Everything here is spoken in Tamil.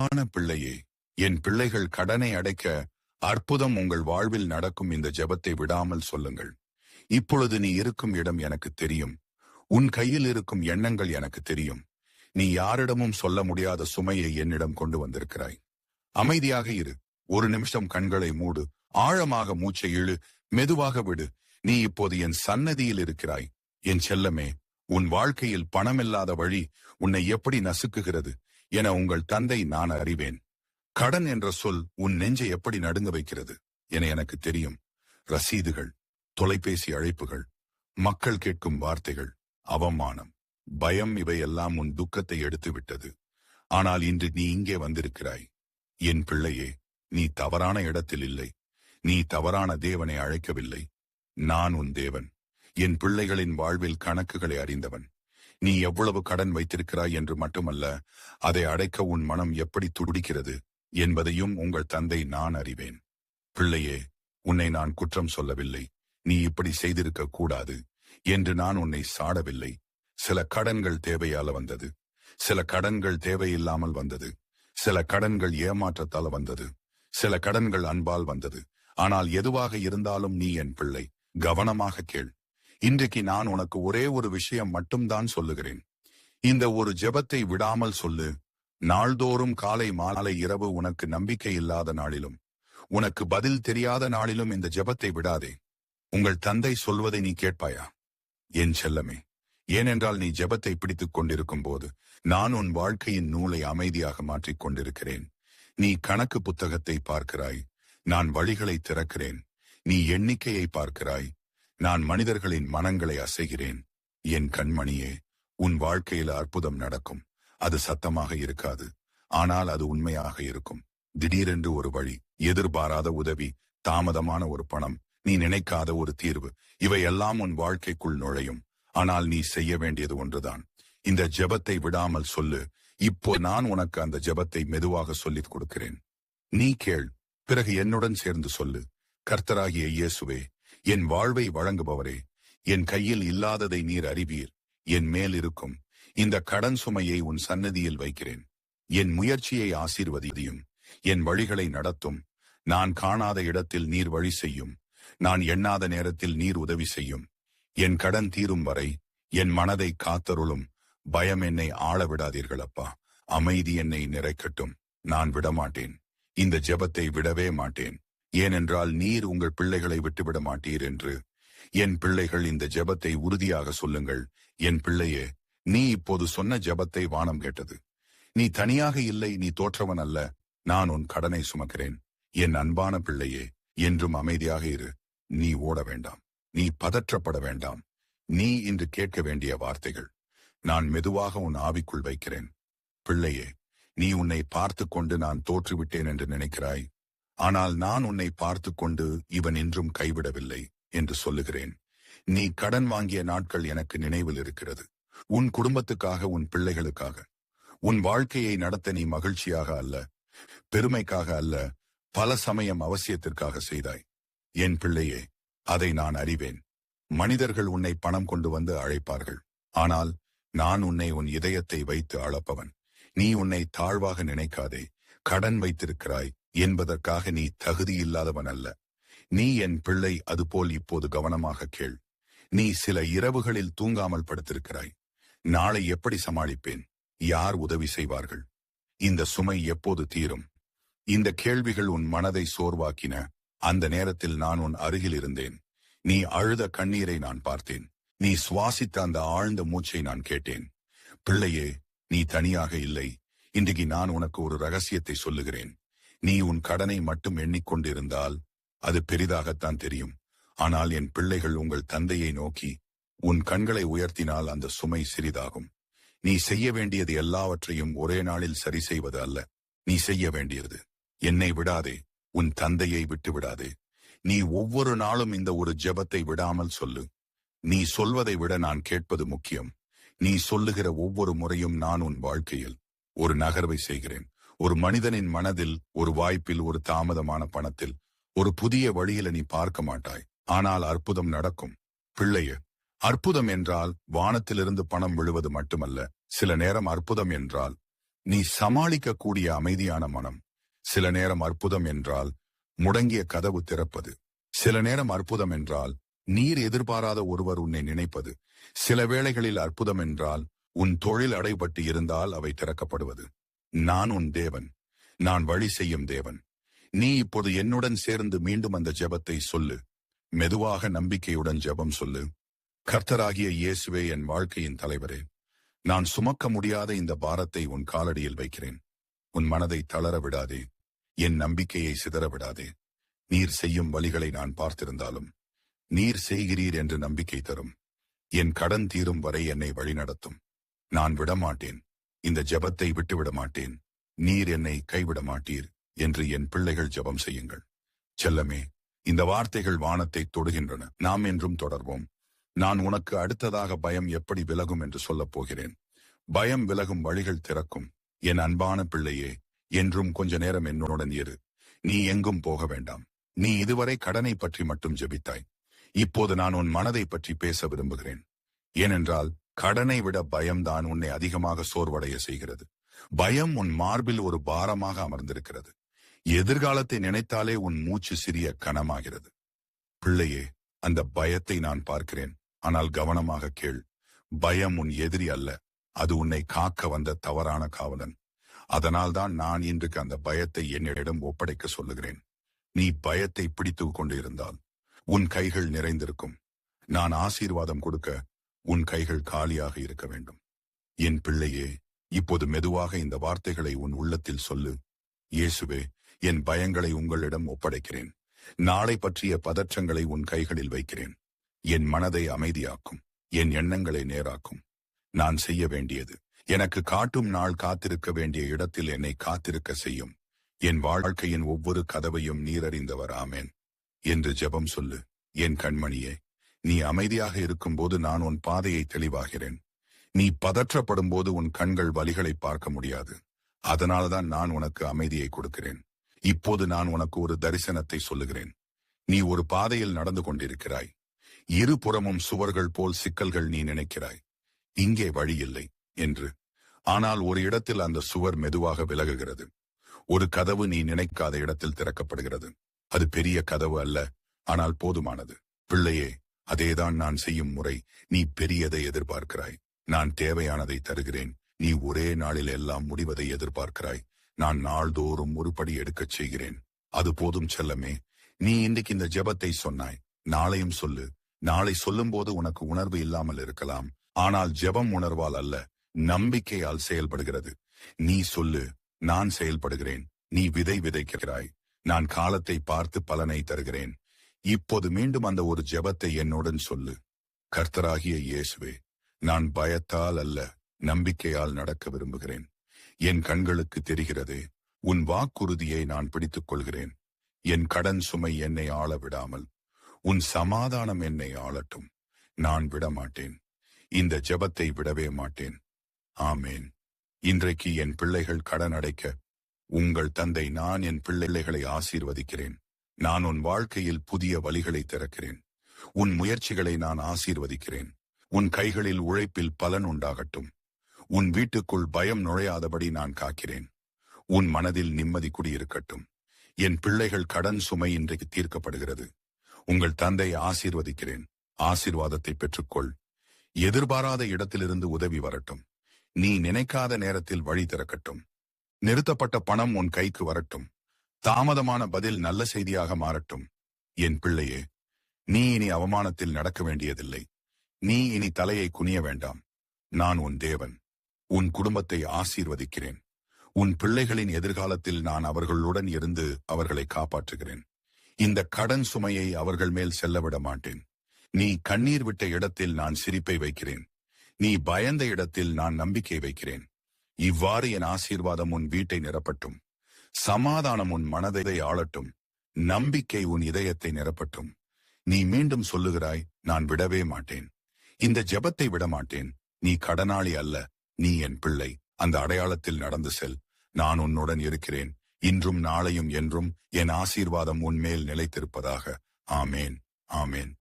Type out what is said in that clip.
ஆன பிள்ளையே என் பிள்ளைகள் கடனை அடைக்க அற்புதம் உங்கள் வாழ்வில் நடக்கும் இந்த ஜெபத்தை விடாமல் சொல்லுங்கள். இப்பொழுது நீ இருக்கும் இடம் எனக்கு தெரியும். உன் கையில் இருக்கும் எண்ணங்கள் எனக்கு தெரியும். நீ யாரிடமும் சொல்ல முடியாத சுமையை என்னிடம் கொண்டு வந்திருக்கிறாய். அமைதியாக இரு. ஒரு நிமிஷம் கண்களை மூடு. ஆழமாக மூச்சை இழு. மெதுவாக விடு. நீ இப்போது என் சன்னதியில் இருக்கிறாய். என் செல்லமே உன் வாழ்க்கையில் பணமில்லாத வழி உன்னை எப்படி நசுக்குகிறது? என உங்கள் தந்தை நான் அறிவேன். கடன் என்ற சொல் உன் நெஞ்சை எப்படி நடுங்க வைக்கிறது என எனக்கு தெரியும். ரசீதுகள் தொலைபேசி அழைப்புகள் மக்கள் கேட்கும் வார்த்தைகள் அவமானம் பயம் இவையெல்லாம் உன் துக்கத்தை எடுத்து விட்டது ஆனால் இன்று நீ இங்கே வந்திருக்கிறாய். என் பிள்ளையே நீ தவறான இடத்தில் இல்லை. நீ தவறான தேவனை அழைக்கவில்லை. நான் உன் தேவன். என் பிள்ளைகளின் வாழ்வில் கணக்குகளை அறிந்தவன். நீ எவ்வளவு கடன் வைத்திருக்கிறாய் என்று மட்டுமல்ல அதை அடைக்க உன் மனம் எப்படி துடிக்கிறது என்பதையும் உங்கள் தந்தை நான் அறிவேன். பிள்ளையே உன்னை நான் குற்றம் சொல்லவில்லை. நீ இப்படி செய்திருக்க கூடாது என்று நான் உன்னை சாடவில்லை. சில கடன்கள் தேவையால வந்தது. சில கடன்கள் தேவையில்லாமல் வந்தது. சில கடன்கள் ஏமாற்றத்தால வந்தது. சில கடன்கள் அன்பால் வந்தது. ஆனால் எதுவாக இருந்தாலும் நீ என் பிள்ளை. கவனமாக கேள். இன்றைக்கு நான் உனக்கு ஒரே ஒரு விஷயம் மட்டும்தான் சொல்லுகிறேன். இந்த ஒரு ஜெபத்தை விடாமல் சொல்லு. நாள்தோறும் காலை மாலை இரவு உனக்கு நம்பிக்கை இல்லாத நாளிலும் உனக்கு பதில் தெரியாத நாளிலும் இந்த ஜெபத்தை விடாதே. உங்கள் தந்தை சொல்வதை நீ கேட்பாயா? என் செல்லமே ஏனென்றால் நீ ஜெபத்தை பிடித்துக் கொண்டிருக்கும் போது நான் உன் வாழ்க்கையின் நூலை அமைதியாக மாற்றிக் கொண்டிருக்கிறேன். நீ கணக்கு புத்தகத்தை பார்க்கிறாய். நான் வழிகளை திறக்கிறேன். நீ எண்ணிக்கையை பார்க்கிறாய். நான் மனிதர்களின் மனங்களை அசைகிறேன். என் கண்மணியே உன் வாழ்க்கையில் அற்புதம் நடக்கும். அது சத்தமாக இருக்காது. ஆனால் அது உண்மையாக இருக்கும். திடீரென்று ஒரு வழி எதிர்பாராத உதவி தாமதமான ஒரு பணம் நீ நினைக்காத ஒரு தீர்வு இவையெல்லாம் உன் வாழ்க்கைக்குள் நுழையும். ஆனால் நீ செய்ய வேண்டியது ஒன்றுதான். இந்த ஜெபத்தை விடாமல் சொல்லு. இப்போ நான் உனக்கு அந்த ஜெபத்தை மெதுவாக சொல்லிக் கொடுக்கிறேன். நீ கேள். பிறகு என்னுடன் சேர்ந்து சொல்லு. கர்த்தராகிய இயேசுவே என் வாழ்வை வழங்குபவரே என் கையில் இல்லாததை நீர் அறிவீர் என் மேல் இருக்கும் இந்த கடன் சுமையை உன் சன்னதியில் வைக்கிறேன். என் முயற்சியை ஆசீர்வதியும் என் வழிகளை நடத்தும். நான் காணாத இடத்தில் நீர் வழி செய்யும். நான் எண்ணாத நேரத்தில் நீர் உதவி செய்யும். என் கடன் தீரும் வரை என் மனதை காத்தருளும். பயம் என்னை ஆள விடாதீர்கள் அப்பா. அமைதி என்னை நிறைக்கட்டும். நான் விடமாட்டேன். இந்த ஜெபத்தை விடவே மாட்டேன். ஏனென்றால் நீர் உங்கள் பிள்ளைகளை விட்டுவிட மாட்டீர் என்று. என் பிள்ளைகள் இந்த ஜெபத்தை உறுதியாக சொல்லுங்கள். என் பிள்ளையே நீ இப்போது சொன்ன ஜெபத்தை வானம் கேட்டது. நீ தனியாக இல்லை நீ தோற்றவன் அல்ல. நான் உன் கடனை சுமக்கிறேன். என் அன்பான பிள்ளையே என்றும் அமைதியாக இரு. நீ ஓட வேண்டாம். நீ பதற்றப்பட வேண்டாம். நீ இன்று கேட்க வேண்டிய வார்த்தைகள். நான் மெதுவாக உன் ஆவிக்குள் வைக்கிறேன். பிள்ளையே நீ உன்னை பார்த்து கொண்டு நான் தோற்றுவிட்டேன் என்று நினைக்கிறாய். ஆனால் நான் உன்னை பார்த்து கொண்டு இவன் என்றும் கைவிடவில்லை என்று சொல்லுகிறேன். நீ கடன் வாங்கிய நாட்கள் எனக்கு நினைவில் இருக்கிறது. உன் குடும்பத்துக்காக உன் பிள்ளைகளுக்காக. உன் வாழ்க்கையை நடத்த நீ மகிழ்ச்சியாக அல்ல. பெருமைக்காக அல்ல. பல சமயம் அவசியத்திற்காக செய்தாய். என் பிள்ளையே அதை நான் அறிவேன். மனிதர்கள் உன்னை பணம் கொண்டு வந்து அழைப்பார்கள். ஆனால் நான் உன்னை உன் இதயத்தை வைத்து அளப்பவன். நீ உன்னை தாழ்வாக நினைக்காதே. கடன் வைத்திருக்கிறாய். என்பதற்காக நீ தகுதியில்லாதவன் அல்ல. நீ என் பிள்ளை அதுபோல் இப்போது கவனமாக கேள். நீ சில இரவுகளில் தூங்காமல் படுத்திருக்கிறாய். நாளை எப்படி சமாளிப்பேன்? யார் உதவி செய்வார்கள்? இந்த சுமை எப்போது தீரும்? இந்த கேள்விகள் உன் மனதை சோர்வாக்கின. அந்த நேரத்தில் நான் உன் அருகில் இருந்தேன். நீ அழுத கண்ணீரை நான் பார்த்தேன். நீ சுவாசித்த அந்த ஆழ்ந்த மூச்சை நான் கேட்டேன். பிள்ளையே நீ தனியாக இல்லை. இன்றைக்கு நான் உனக்கு ஒரு ரகசியத்தை சொல்லுகிறேன். நீ உன் கடனை மட்டும் எண்ணிக்கொண்டிருந்தால் அது பெரிதாகத்தான் தெரியும். ஆனால் என் பிள்ளைகள் உங்கள் தந்தையை நோக்கி உன் கண்களை உயர்த்தினால் அந்த சுமை சிறிதாகும். நீ செய்ய வேண்டியது எல்லாவற்றையும் ஒரே நாளில் சரி செய்வது அல்ல. நீ செய்ய வேண்டியது. என்னை விடாதே. உன் தந்தையை விட்டு விடாதே. நீ ஒவ்வொரு நாளும் இந்த ஒரு ஜெபத்தை விடாமல் சொல்லு. நீ சொல்வதை விட நான் கேட்பது முக்கியம். நீ சொல்லுகிற ஒவ்வொரு முறையும் நான் உன் வாழ்க்கையில் ஒரு நகர்வை செய்கிறேன். ஒரு மனிதனின் மனதில் ஒரு வாய்ப்பில் ஒரு தாமதமான பணத்தில் ஒரு புதிய வழியில நீ பார்க்க மாட்டாய். ஆனால் அற்புதம் நடக்கும். பிள்ளைய அற்புதம் என்றால் வானத்திலிருந்து பணம் விழுவது மட்டுமல்ல. சில நேரம் அற்புதம் என்றால் நீ சமாளிக்கக்கூடிய அமைதியான மனம். சில நேரம் அற்புதம் என்றால் முடங்கிய கதவு திறப்பது. சில நேரம் அற்புதம் என்றால் நீர் எதிர்பாராத ஒருவர் உன்னை நினைப்பது. சில வேளைகளில் அற்புதம் என்றால் உன் தொழில் அடைபட்டு இருந்தால் அவை திறக்கப்படுவது. நான் உன் தேவன். நான் வழி செய்யும் தேவன். நீ இப்போது என்னுடன் சேர்ந்து மீண்டும் அந்த ஜெபத்தை சொல்லு. மெதுவாக நம்பிக்கையுடன் ஜெபம் சொல்லு. கர்த்தராகிய இயேசுவே என் வாழ்க்கையின் தலைவரே நான் சுமக்க முடியாத இந்த பாரத்தை உன் காலடியில் வைக்கிறேன். உன் மனதை தளர விடாதே. என் நம்பிக்கையை சிதற விடாதே. நீர் செய்யும் வழிகளை நான் பார்த்திருந்தாலும் நீர் செய்கிறீர் என்று நம்பிக்கை தரும். என் கடன் தீரும் வரை என்னை வழிநடத்தும். நான் விடமாட்டேன். இந்த ஜெபத்தை விட்டுவிட மாட்டேன் நீர் என்னை கைவிட மாட்டீர் என்று என் பிள்ளைகள் ஜெபம் செய்யுங்கள். செல்லமே இந்த வார்த்தைகள் வானத்தை தொடுகின்றன. நாம் என்றும் தொடர்வோம். நான் உனக்கு அடுத்ததாக பயம் எப்படி விலகும் என்று சொல்லப் போகிறேன். பயம் விலகும் வழிகள் திறக்கும். என் அன்பான பிள்ளையே என்றும் கொஞ்ச நேரம் என்னுடன் இரு. நீ எங்கும் போக வேண்டாம். நீ இதுவரை கடனை பற்றி மட்டும் ஜெபித்தாய். இப்போது நான் உன் மனதை பற்றி பேச விரும்புகிறேன். ஏனென்றால் கடனை விட பயம்தான் உன்னை அதிகமாக சோர்வடைய செய்கிறது. பயம் உன் மார்பில் ஒரு பாரமாக அமர்ந்திருக்கிறது. எதிர்காலத்தை நினைத்தாலே உன் மூச்சு சிறிய கனமாகிறது. பிள்ளையே அந்த பயத்தை நான் பார்க்கிறேன். ஆனால் கவனமாக கேள். பயம் உன் எதிரி அல்ல. அது உன்னை காக்க வந்த தவறான காவலன். அதனால்தான் நான் இன்றுக்கு அந்த பயத்தை என்னிடம் ஒப்படைக்க சொல்லுகிறேன். நீ பயத்தை பிடித்துக் கொண்டு இருந்தால் உன் கைகள் நிறைந்திருக்கும். நான் ஆசீர்வாதம் கொடுக்க உன் கைகள் காலியாக இருக்க வேண்டும். என் பிள்ளையே இப்போது மெதுவாக இந்த வார்த்தைகளை உன் உள்ளத்தில் சொல்லு. இயேசுவே என் பயங்களை உங்களிடம் ஒப்படைக்கிறேன். நாளை பற்றிய பதற்றங்களை உன் கைகளில் வைக்கிறேன். என் மனதை அமைதியாக்கும். என் எண்ணங்களை நேராக்கும். நான் செய்ய வேண்டியது எனக்கு காட்டும் நாள் காத்திருக்க வேண்டிய இடத்தில் என்னை காத்திருக்க செய்யும். என் வாழ்க்கையின் ஒவ்வொரு கதவையும் நீரறிந்தவர் ஆமேன். என்று ஜெபம் சொல்லு என் கண்மணியே. நீ அமைதியாக இருக்கும்போது நான் உன் பாதையை தெளிவாகிறேன். நீ பதற்றப்படும் போது உன் கண்கள் வழிகளை பார்க்க முடியாது. அதனால்தான் நான் உனக்கு அமைதியை கொடுக்கிறேன். இப்போது நான் உனக்கு ஒரு தரிசனத்தை சொல்லுகிறேன். நீ ஒரு பாதையில் நடந்து கொண்டிருக்கிறாய். இருபுறமும் சுவர்கள் போல் சிக்கல்கள் நீ நினைக்கிறாய். இங்கே வழி இல்லை என்று. ஆனால் ஒரு இடத்தில் அந்த சுவர் மெதுவாக விலகுகிறது. ஒரு கதவு நீ நினைக்காத இடத்தில் திறக்கப்படுகிறது. அது பெரிய கதவு அல்ல ஆனால் போதுமானது. பிள்ளையே அதேதான் நான் செய்யும் முறை. நீ பெரியதை எதிர்பார்க்கிறாய். நான் தேவையானதை தருகிறேன். நீ ஒரே நாளில் எல்லாம் முடிவதை எதிர்பார்க்கிறாய். நான் நாள்தோறும் ஒருபடி எடுக்கச் செய்கிறேன். அது போதும் செல்லமே. நீ இன்றைக்கு இந்த ஜெபத்தை சொன்னாய். நாளையும் சொல்லு. நாளை சொல்லும்போது உனக்கு உணர்வு இல்லாமல் இருக்கலாம். ஆனால் ஜெபம் உணர்வால் அல்ல நம்பிக்கையால் செயல்படுகிறது. நீ சொல்லு நான் செயல்படுகிறேன். நீ விதை விதைக்கிறாய். நான் காலத்தை பார்த்து பலனை தருகிறேன். இப்போது மீண்டும் அந்த ஒரு ஜெபத்தை என்னுடன் சொல்லு. கர்த்தராகிய இயேசுவே நான் பயத்தால் அல்ல நம்பிக்கையால் நடக்க விரும்புகிறேன். என் கண்களுக்கு தெரிகிறதே உன் வாக்குறுதியை நான் பிடித்துக் கொள்கிறேன் என் கடன் சுமை என்னை ஆள விடாமல் உன் சமாதானம் என்னை ஆளட்டும். நான் விடமாட்டேன். இந்த ஜெபத்தை விடவே மாட்டேன். ஆமேன். இன்றைக்கு என் பிள்ளைகள் கடன் அடைக்க உங்கள் தந்தை நான் என் பிள்ளைகளை ஆசீர்வதிக்கிறேன். நான் உன் வாழ்க்கையில் புதிய வழிகளை திறக்கிறேன். உன் முயற்சிகளை நான் ஆசீர்வதிக்கிறேன். உன் கைகளில் உழைப்பில் பலன் உண்டாகட்டும். உன் வீட்டுக்குள் பயம் நுழையாதபடி நான் காக்கிறேன். உன் மனதில் நிம்மதி குடியிருக்கட்டும். என் பிள்ளைகள் கடன் சுமை இன்றைக்கு தீர்க்கப்படுகிறது. உங்கள் தந்தை ஆசீர்வதிக்கிறேன். ஆசீர்வாதத்தை பெற்றுக்கொள். எதிர்பாராத இடத்திலிருந்து உதவி வரட்டும். நீ நினைக்காத நேரத்தில் வழி திறக்கட்டும். நிறுத்தப்பட்ட பணம் உன் கைக்கு வரட்டும். தாமதமான பதில் நல்ல செய்தியாக மாறட்டும். என் பிள்ளையே நீ இனி அவமானத்தில் நடக்க வேண்டியதில்லை. நீ இனி தலையை குனிய வேண்டாம். நான் உன் தேவன். உன் குடும்பத்தை ஆசீர்வதிக்கிறேன். உன் பிள்ளைகளின் எதிர்காலத்தில் நான் அவர்களுடன் இருந்து அவர்களை காப்பாற்றுகிறேன். இந்த கடன் சுமையை அவர்கள் மேல் செல்லவிட மாட்டேன். நீ கண்ணீர் விட்ட இடத்தில் நான் சிரிப்பை வைக்கிறேன். நீ பயந்த இடத்தில் நான் நம்பிக்கை வைக்கிறேன். இவ்வாறு என் ஆசீர்வாதம் உன் வீட்டை நிரப்பட்டும். சமாதானம் உன் மனதை ஆளட்டும். நம்பிக்கை உன் இதயத்தை நிரப்பட்டும். நீ மீண்டும் சொல்லுகிறாய் நான் விடவே மாட்டேன். இந்த ஜெபத்தை விட மாட்டேன். நீ கடனாளி அல்ல. நீ என் பிள்ளை. அந்த அடையாளத்தில் நடந்து செல். நான் உன்னுடன் இருக்கிறேன். இன்றும் நாளையும் என்றும் என் ஆசீர்வாதம் உன்மேல் நிலைத்திருப்பதாக. ஆமேன். ஆமேன்.